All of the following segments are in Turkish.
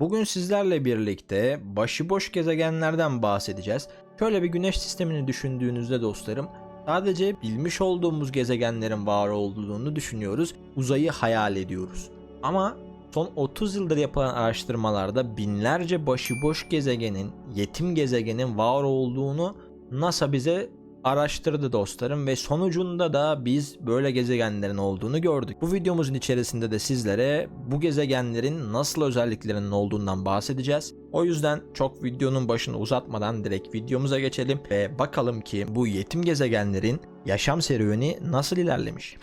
Bugün sizlerle birlikte başıboş gezegenlerden bahsedeceğiz. Şöyle bir güneş sistemini düşündüğünüzde dostlarım, sadece bilmiş olduğumuz gezegenlerin var olduğunu düşünüyoruz, uzayı hayal ediyoruz. Ama son 30 yıldır yapılan araştırmalarda binlerce başıboş gezegenin, yetim gezegenin var olduğunu NASA bize araştırdı dostlarım ve sonucunda da biz böyle gezegenlerin olduğunu gördük. Bu videomuzun içerisinde de sizlere bu gezegenlerin nasıl özelliklerinin olduğundan bahsedeceğiz. O yüzden çok videonun başını uzatmadan direkt videomuza geçelim ve bakalım ki bu yetim gezegenlerin yaşam serüveni nasıl ilerlemiş.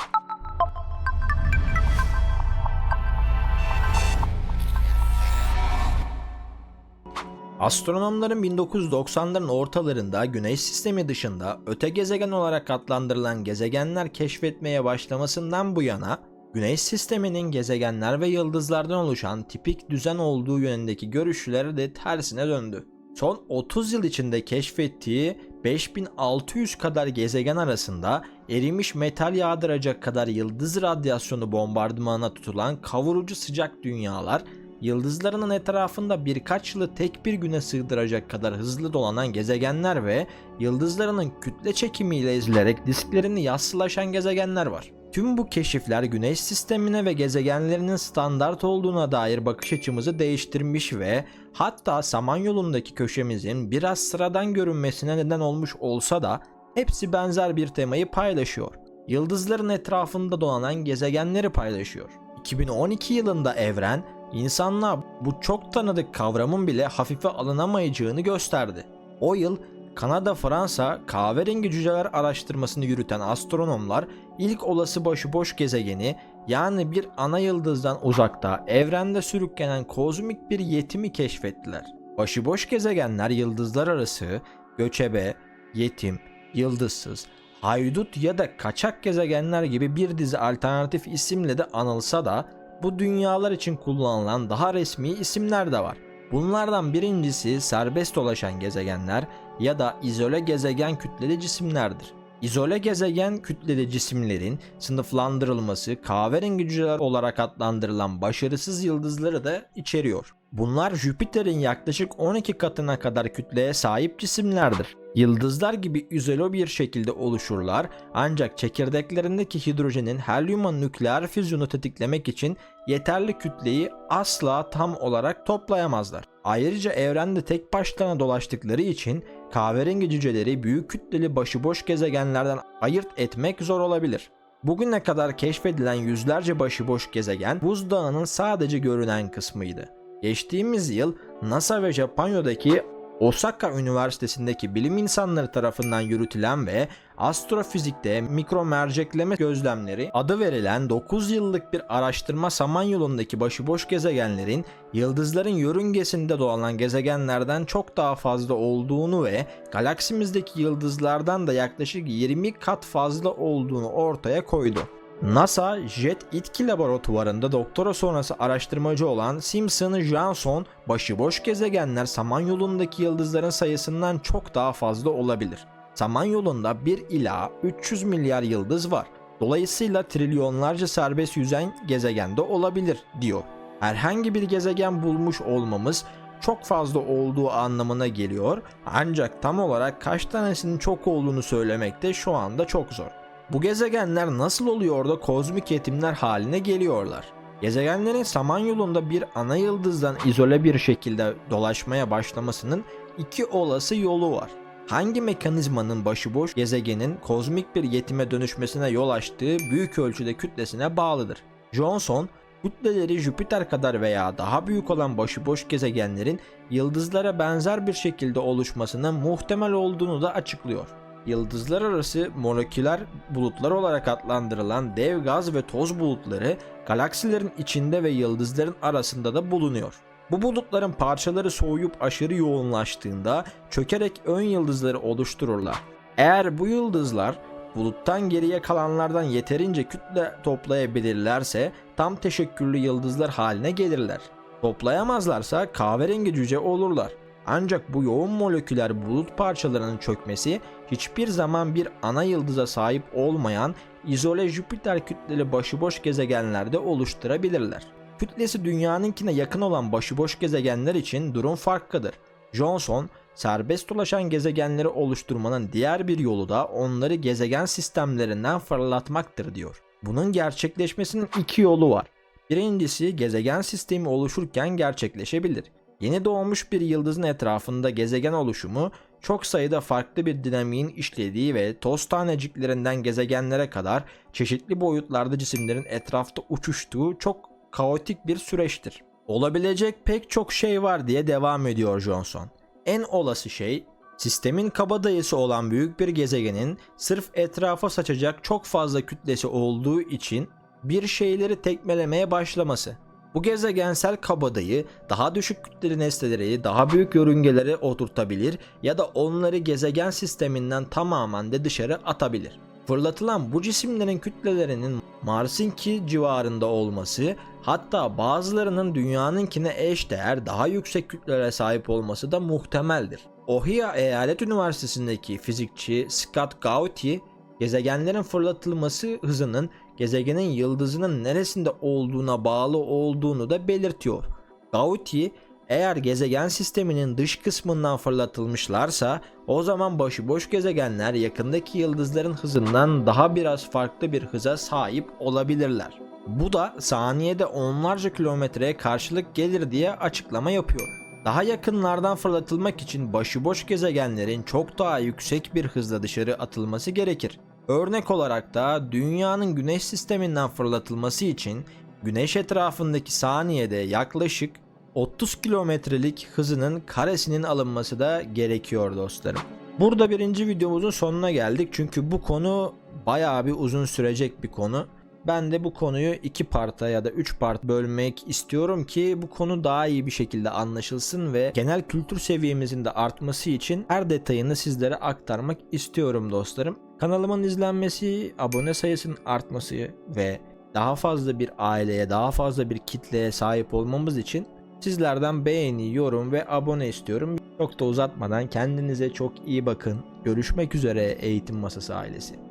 Astronomların 1990'ların ortalarında Güneş sistemi dışında öte gezegen olarak adlandırılan gezegenler keşfetmeye başlamasından bu yana Güneş sisteminin gezegenler ve yıldızlardan oluşan tipik düzen olduğu yönündeki görüşleri de tersine döndü. Son 30 yıl içinde keşfettiği 5600 kadar gezegen arasında erimiş metal yağdıracak kadar yıldız radyasyonu bombardımanına tutulan kavurucu sıcak dünyalar yıldızlarının etrafında birkaç yılı tek bir güne sığdıracak kadar hızlı dolanan gezegenler ve yıldızlarının kütle çekimiyle ezilerek disklerini yassılaşan gezegenler var. Tüm bu keşifler güneş sistemine ve gezegenlerinin standart olduğuna dair bakış açımızı değiştirmiş ve hatta Samanyolu'ndaki köşemizin biraz sıradan görünmesine neden olmuş olsa da hepsi benzer bir temayı paylaşıyor. Yıldızların etrafında dolanan gezegenleri paylaşıyor. 2012 yılında evren insanlığa bu çok tanıdık kavramın bile hafife alınamayacağını gösterdi. O yıl Kanada Fransa kahverengi cüceler araştırmasını yürüten astronomlar ilk olası başıboş gezegeni yani bir ana yıldızdan uzakta evrende sürüklenen kozmik bir yetimi keşfettiler. Başıboş gezegenler yıldızlar arası, göçebe, yetim, yıldızsız, haydut ya da kaçak gezegenler gibi bir dizi alternatif isimle de anılsa da bu dünyalar için kullanılan daha resmi isimler de var. Bunlardan birincisi serbest dolaşan gezegenler ya da izole gezegen kütleli cisimlerdir. İzole gezegen kütleli cisimlerin sınıflandırılması kahverengi cüceler olarak adlandırılan başarısız yıldızları da içeriyor. Bunlar Jüpiter'in yaklaşık 12 katına kadar kütleye sahip cisimlerdir. Yıldızlar gibi izole bir şekilde oluşurlar ancak çekirdeklerindeki hidrojenin helyuma nükleer füzyonu tetiklemek için yeterli kütleyi asla tam olarak toplayamazlar. Ayrıca evrende tek başlarına dolaştıkları için kahverengi cüceleri büyük kütleli başıboş gezegenlerden ayırt etmek zor olabilir. Bugüne kadar keşfedilen yüzlerce başıboş gezegen buzdağının sadece görünen kısmıydı. Geçtiğimiz yıl NASA ve Japonya'daki Osaka Üniversitesi'ndeki bilim insanları tarafından yürütülen ve astrofizikte mikro mercekleme gözlemleri adı verilen 9 yıllık bir araştırma Samanyolu'ndaki başıboş gezegenlerin yıldızların yörüngesinde dolanan gezegenlerden çok daha fazla olduğunu ve galaksimizdeki yıldızlardan da yaklaşık 20 kat fazla olduğunu ortaya koydu. NASA Jet İtki laboratuvarında doktora sonrası araştırmacı olan Simpson Johnson, başıboş gezegenler Samanyolu'ndaki yıldızların sayısından çok daha fazla olabilir. Samanyolu'nda 1 ila 300 milyar yıldız var. Dolayısıyla trilyonlarca serbest yüzen gezegende olabilir diyor. Herhangi bir gezegen bulmuş olmamız çok fazla olduğu anlamına geliyor. Ancak tam olarak kaç tanesinin çok olduğunu söylemek de şu anda çok zor. Bu gezegenler nasıl oluyor da kozmik yetimler haline geliyorlar? Gezegenlerin Samanyolu'nda bir ana yıldızdan izole bir şekilde dolaşmaya başlamasının iki olası yolu var. Hangi mekanizmanın başıboş gezegenin kozmik bir yetime dönüşmesine yol açtığı büyük ölçüde kütlesine bağlıdır. Johnson, kütleleri Jüpiter kadar veya daha büyük olan başıboş gezegenlerin yıldızlara benzer bir şekilde oluşmasının muhtemel olduğunu da açıklıyor. Yıldızlar arası moleküler bulutlar olarak adlandırılan dev gaz ve toz bulutları galaksilerin içinde ve yıldızların arasında da bulunuyor. Bu bulutların parçaları soğuyup aşırı yoğunlaştığında çökerek ön yıldızları oluştururlar. Eğer bu yıldızlar buluttan geriye kalanlardan yeterince kütle toplayabilirlerse tam teşekkürlü yıldızlar haline gelirler. Toplayamazlarsa kahverengi cüce olurlar. Ancak bu yoğun moleküler bulut parçalarının çökmesi hiçbir zaman bir ana yıldıza sahip olmayan izole Jüpiter kütleli başıboş gezegenlerde oluşturabilirler. Kütlesi dünyanınkine yakın olan başıboş gezegenler için durum farklıdır. Johnson, serbest dolaşan gezegenleri oluşturmanın diğer bir yolu da onları gezegen sistemlerinden fırlatmaktır diyor. Bunun gerçekleşmesinin iki yolu var. Birincisi gezegen sistemi oluşurken gerçekleşebilir. Yeni doğmuş bir yıldızın etrafında gezegen oluşumu çok sayıda farklı bir dinamiğin işlediği ve toz taneciklerinden gezegenlere kadar çeşitli boyutlarda cisimlerin etrafta uçuştuğu çok kaotik bir süreçtir. Olabilecek pek çok şey var diye devam ediyor Johnson. En olası şey sistemin kabadayısı olan büyük bir gezegenin sırf etrafa saçacak çok fazla kütlesi olduğu için bir şeyleri tekmelemeye başlaması. Bu gezegensel kabadayı daha düşük kütleli nesneleri daha büyük yörüngelere oturtabilir ya da onları gezegen sisteminden tamamen de dışarı atabilir. Fırlatılan bu cisimlerin kütlelerinin Mars'ınki civarında olması hatta bazılarının dünyanınkine eşdeğer daha yüksek kütlelere sahip olması da muhtemeldir. Ohio Eyalet Üniversitesi'ndeki fizikçi Scott Gauty gezegenlerin fırlatılması hızının gezegenin yıldızının neresinde olduğuna bağlı olduğunu da belirtiyor. Gauty eğer gezegen sisteminin dış kısmından fırlatılmışlarsa o zaman başıboş gezegenler yakındaki yıldızların hızından daha biraz farklı bir hıza sahip olabilirler. Bu da saniyede onlarca kilometreye karşılık gelir diye açıklama yapıyor. Daha yakınlardan fırlatılmak için başıboş gezegenlerin çok daha yüksek bir hızla dışarı atılması gerekir. Örnek olarak da dünyanın güneş sisteminden fırlatılması için güneş etrafındaki saniyede yaklaşık 30 kilometrelik hızının karesinin alınması da gerekiyor dostlarım. Burada birinci videomuzun sonuna geldik çünkü bu konu bayağı bir uzun sürecek bir konu. Ben de bu konuyu iki parta ya da üç part bölmek istiyorum ki bu konu daha iyi bir şekilde anlaşılsın ve genel kültür seviyemizin de artması için her detayını sizlere aktarmak istiyorum dostlarım. Kanalımın izlenmesi, abone sayısının artması ve daha fazla bir aileye, daha fazla bir kitleye sahip olmamız için sizlerden beğeni, yorum ve abone istiyorum. Çok da uzatmadan kendinize çok iyi bakın. Görüşmek üzere Eğitim Masası ailesi.